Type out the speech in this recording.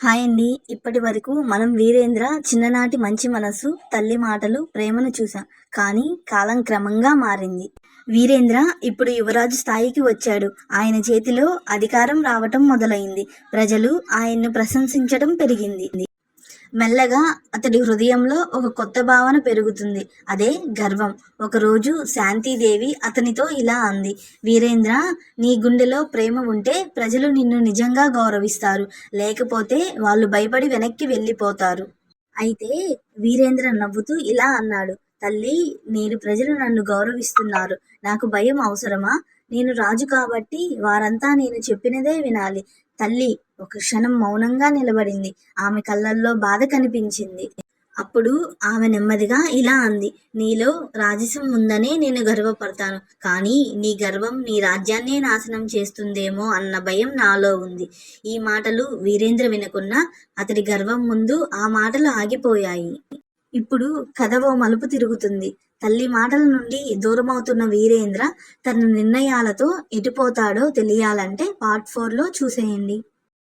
Hi అండి. ఇప్పటి వరకు మనం వీరేంద్ర చిన్ననాటి మంచి మనసు తల్లి మాటలు ప్రేమను చూసాం. కానీ కాలం క్రమంగా మారింది. వీరేంద్ర ఇప్పుడు యువరాజు స్థాయికి వచ్చాడు. ఆయన చేతిలో అధికారం రావటం మొదలైంది. ప్రజలు ఆయన్ను ప్రశంసించడం పెరిగింది. మెల్లగా అతడి హృదయంలో ఒక కొత్త భావన పెరుగుతుంది. అదే గర్వం. ఒకరోజు శాంతిదేవి అతనితో ఇలా అంది. వీరేంద్ర నీ గుండెలో ప్రేమ ఉంటే ప్రజలు నిన్ను నిజంగా గౌరవిస్తారు. లేకపోతే వాళ్ళు భయపడి వెనక్కి వెళ్ళిపోతారు. అయితే వీరేంద్ర నవ్వుతూ ఇలా అన్నాడు. తల్లి నేడు ప్రజలు నన్ను గౌరవిస్తున్నారు. నాకు భయం అవసరమా? నేను రాజు కాబట్టి వారంతా నేను చెప్పినదే వినాలి. తల్లి ఒక క్షణం మౌనంగా నిలబడింది. ఆమె కళ్ళల్లో బాధ కనిపించింది. అప్పుడు ఆమె నెమ్మదిగా ఇలా అంది నీలో రాజసం ఉందనే నేను గర్వపడతాను. కానీ నీ గర్వం నీ రాజ్యాన్నే నాశనం చేస్తుందేమో అన్న భయం నాలో ఉంది. ఈ మాటలు వీరేంద్ర వినకున్నా అతడి గర్వం ముందు ఆ మాటలు ఆగిపోయాయి. ఇప్పుడు కథ ఓ మలుపు తిరుగుతుంది. తల్లి మాటల నుండి దూరమవుతున్న వీరేంద్ర తన నిర్ణయాలతో ఎటుపోతాడో తెలియాలంటే పార్ట్ ఫోర్లో చూసేయండి.